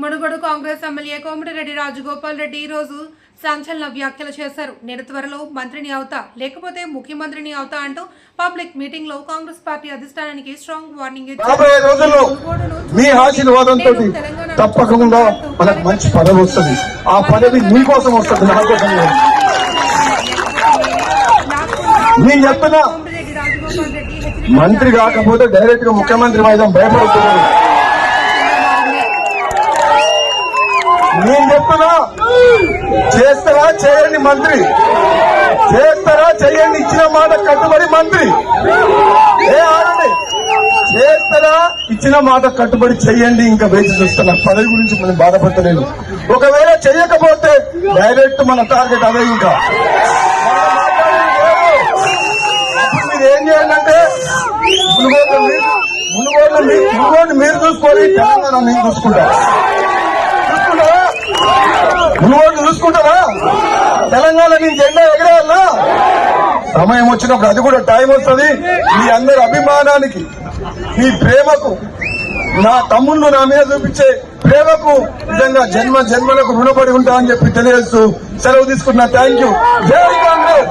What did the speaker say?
Munugode Congress MLA Komatireddy Rajagopal Reddy ఈ రోజు సంచలన వ్యాఖ్యలు చేశారు. నేను త్వరలో మంత్రిని అవుతా లేకపోతే ముఖ్యమంత్రిని అవుతా అంటూ పబ్లిక్ మీటింగ్లో కాంగ్రెస్ పార్టీ అధిష్టానానికి స్ట్రాంగ్ వార్నింగ్ ఆశీర్వాదంతో తప్పకుండా మనకు మంచి పదవి వస్తుంది. ఆ పదవి వస్తుంది. నేను చెప్తున్నా, మంత్రి కాకపోతే డైరెక్ట్గా ముఖ్యమంత్రి వైద్యం భయపడుతున్నాను నేను చెప్తున్నా చేస్తారా చేయండి మంత్రి? చేస్తారా చేయండి ఇచ్చిన మాట కట్టుబడి మంత్రి? ఏ ఆడండి చేస్తారా ఇచ్చిన మాట కట్టుబడి చేయండి. ఇంకా వేచి చూస్తున్నా పదవి గురించి మనం బాధపడతలేదు. ఒకవేళ చేయకపోతే డైరెక్ట్ మన టార్గెట్ అదే ఇంకా. మీరు ఏం చేయాలంటే మునుగోడు మీరు మీరు చూసుకోవాలి తెలంగాణ నేను చూసుకుంటాను నువ్వు చూసుకుంటారా తెలంగాణ నేను జెండా ఎగరేయాలా సమయం వచ్చినప్పుడు అది కూడా టైం వస్తుంది. మీ అందరి అభిమానానికి మీ ప్రేమకు నా తమ్ముళ్ళు నా మీద చూపించే ప్రేమకు నిజంగా జన్మ జన్మలకు రుణపడి ఉంటా అని చెప్పి తెలియజేస్తూ సెలవు తీసుకున్నా. థ్యాంక్ యూ జై కాంగ్రెస్